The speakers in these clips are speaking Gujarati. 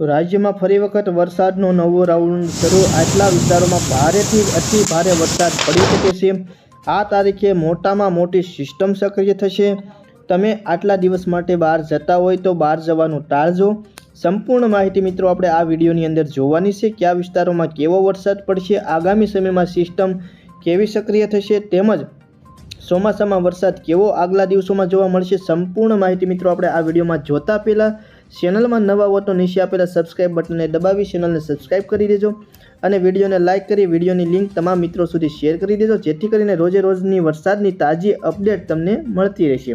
તો રાજ્યમાં ફરી વખત વરસાદનો નવો રાઉન્ડ શરૂ. આટલા વિસ્તારોમાં ભારેથી અતિ ભારે વરસાદ પડી શકે છે. આ તારીખે મોટામાં મોટી સિસ્ટમ સક્રિય થશે. તમે આટલા દિવસ માટે બહાર જતા હોય તો બહાર જવાનું ટાળજો. સંપૂર્ણ માહિતી મિત્રો આપણે આ વિડીયોની અંદર જોવાની છે કયા વિસ્તારોમાં કેવો વરસાદ પડશે, આગામી સમયમાં સિસ્ટમ કેવી સક્રિય થશે તેમજ ચોમાસામાં વરસાદ કેવો આગલા દિવસોમાં જોવા મળશે સંપૂર્ણ માહિતી મિત્રો આપણે આ વિડીયોમાં જોતા પહેલાં ચેનલમાં નવા હો તો નીચે આપેલા સબસ્ક્રાઇબ બટનને દબાવી ચેનલને સબસ્ક્રાઇબ કરી દેજો અને વિડીયોને લાઇક કરી વિડીયોની લિંક તમામ મિત્રો સુધી શેર કરી દેજો. જેથી કરીને રોજે રોજની વરસાદની તાજી અપડેટ તમને મળતી રહેશે.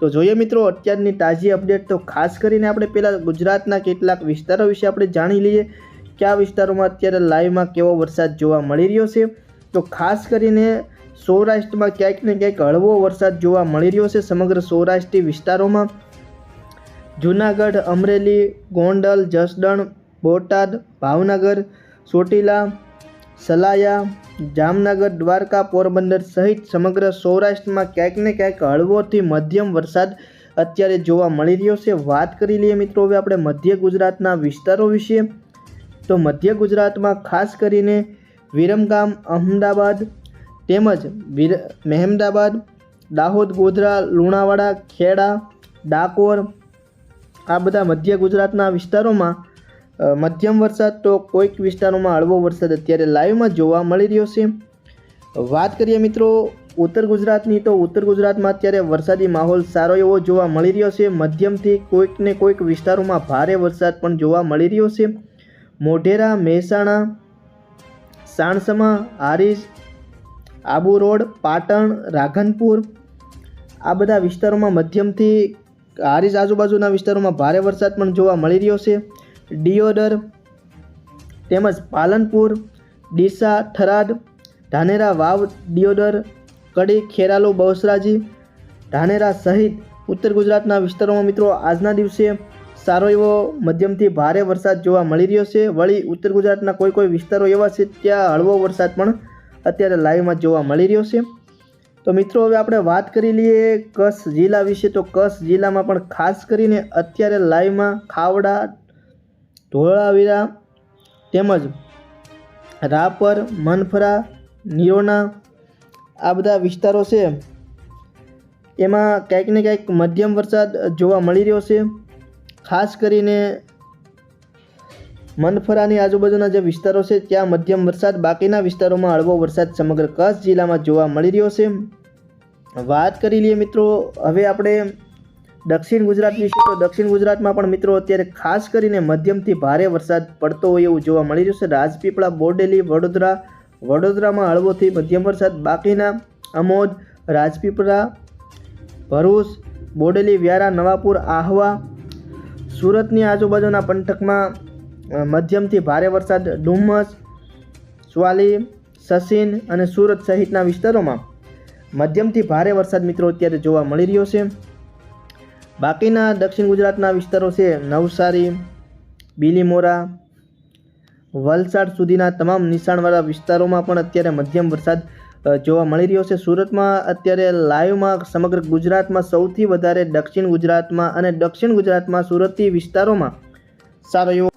તો જોઈએ મિત્રો, અત્યારની તાજી અપડેટ તો ખાસ કરીને આપણે પહેલાં ગુજરાતના કેટલાક વિસ્તારો વિશે આપણે જાણી લઈએ કયા વિસ્તારોમાં અત્યારે લાઈવમાં કેવો વરસાદ જોવા મળી રહ્યો છે. તો ખાસ કરીને સૌરાષ્ટ્રમાં ક્યાંક ને ક્યાંક હળવો વરસાદ જોવા મળી રહ્યો છે સમગ્ર સૌરાષ્ટ્રી વિસ્તારોમાં. જૂનાગઢ, અમરેલી, ગોંડલ, જસદણ, બોટાદ, ભાવનગર, ચોટીલા, સલાયા, જામનગર, દ્વારકા, પોરબંદર સહિત સમગ્ર સૌરાષ્ટ્રમાં ક્યાંક ને ક્યાંક હળવોથી મધ્યમ વરસાદ અત્યારે જોવા મળી રહ્યો છે. વાત કરી લઈએ મિત્રો હવે આપણે મધ્ય ગુજરાતના વિસ્તારો વિશે. તો મધ્ય ગુજરાતમાં ખાસ કરીને વિરમગામ અમદાવાદ તેમજ વિર, મહેમદાબાદ, દાહોદ, ગોધરા, લુણાવાડા, ખેડા, ડાકોર આ બધા મધ્ય ગુજરાતના વિસ્તારોમાં મધ્યમ વરસાદ તો કોઈક વિસ્તારોમાં હળવો વરસાદ અત્યારે લાઈવમાં જોવા મળી રહ્યો છે. વાત કરીએ મિત્રો, ઉત્તર ગુજરાતની તો ઉત્તર ગુજરાતમાં અત્યારે વરસાદી માહોલ સારો એવો જોવા મળી રહ્યો છે. મધ્યમથી કોઈક ને કોઈક વિસ્તારોમાં ભારે વરસાદ પણ જોવા મળી રહ્યો છે. મોઢેરા, મહેસાણા, સાણસમા, હારીજ, આબુ રોડ, પાટણ રાધનપુર આ બધા વિસ્તારોમાં મધ્યમથી હારીજ આજુબાજુના વિસ્તારોમાં ભારે વરસાદ પણ જોવા મળી રહ્યો છે. ડિયોદર તેમજ પાલનપુર, ડીસા, થરાદ, ધાનેરા વાવ ડિયોદર કડી, ખેરાલુ, બહુસરાજી, ધાનેરા સહિત ઉત્તર ગુજરાતના વિસ્તારોમાં મિત્રો આજના દિવસે સારો એવો મધ્યમથી ભારે વરસાદ જોવા મળી રહ્યો છે. વળી ઉત્તર ગુજરાતના કોઈ કોઈ વિસ્તારો એવા છે ત્યાં હળવો વરસાદ પણ અત્યારે લાઈવમાં જોવા મળી રહ્યો છે. તો મિત્રો, હવે આપણે વાત કરી લઈએ કચ્છ જિલ્લા વિશે. તો કચ્છ જિલ્લામાં પણ ખાસ કરીને અત્યારે લાઈવમાં ખાવડા, ધોળાવીરા તેમજ રાપર, મનફરા નિરોના આ બધા વિસ્તારો છે. એમાં ક્યાંક ને ક્યાંક મધ્યમ વરસાદ જોવા મળી રહ્યો છે. ખાસ કરીને મનફરાની આજુબાજુના જે વિસ્તારો છે, ત્યાં મધ્યમ વરસાદ, બાકીના વિસ્તારોમાં હળવો વરસાદ સમગ્ર કચ્છ જિલ્લામાં જોવા મળી રહ્યો છે. વાત કરી લઈએ મિત્રો, હવે આપણે દક્ષિણ ગુજરાત વિશે. તો દક્ષિણ ગુજરાતમાં પણ મિત્રો અત્યારે ખાસ કરીને મધ્યમથી ભારે વરસાદ પડતો હોય એવું જોવા મળી રહ્યું છે. રાજપીપળા, બોડેલી, વડોદરા, વડોદરામાં હળવોથી મધ્યમ વરસાદ, બાકીના અમોદ, રાજપીપળા, ભરૂચ, બોડેલી, વ્યારા, નવાપુર, આહવા, સુરતની આજુબાજુના પંથકમાં મધ્યમથી ભારે વરસાદ, ડુમસ, સ્વાલી, સસીન અને સુરત સહિતના વિસ્તારોમાં મધ્યમથી ભારે વરસાદ મિત્રો અત્યારે જોવા મળી રહ્યો છે. બાકીના દક્ષિણ ગુજરાતના વિસ્તારો છે નવસારી, બીલીમોરા, વલસાડ સુધીના તમામ નિશાણવાળા વિસ્તારોમાં પણ અત્યારે મધ્યમ વરસાદ જોવા મળી રહ્યો છે. સુરતમાં અત્યારે લાઈવમાં સમગ્ર ગુજરાતમાં સૌથી વધારે દક્ષિણ ગુજરાતમાં અને દક્ષિણ ગુજરાતમાં સુરતી વિસ્તારોમાં સારો એવો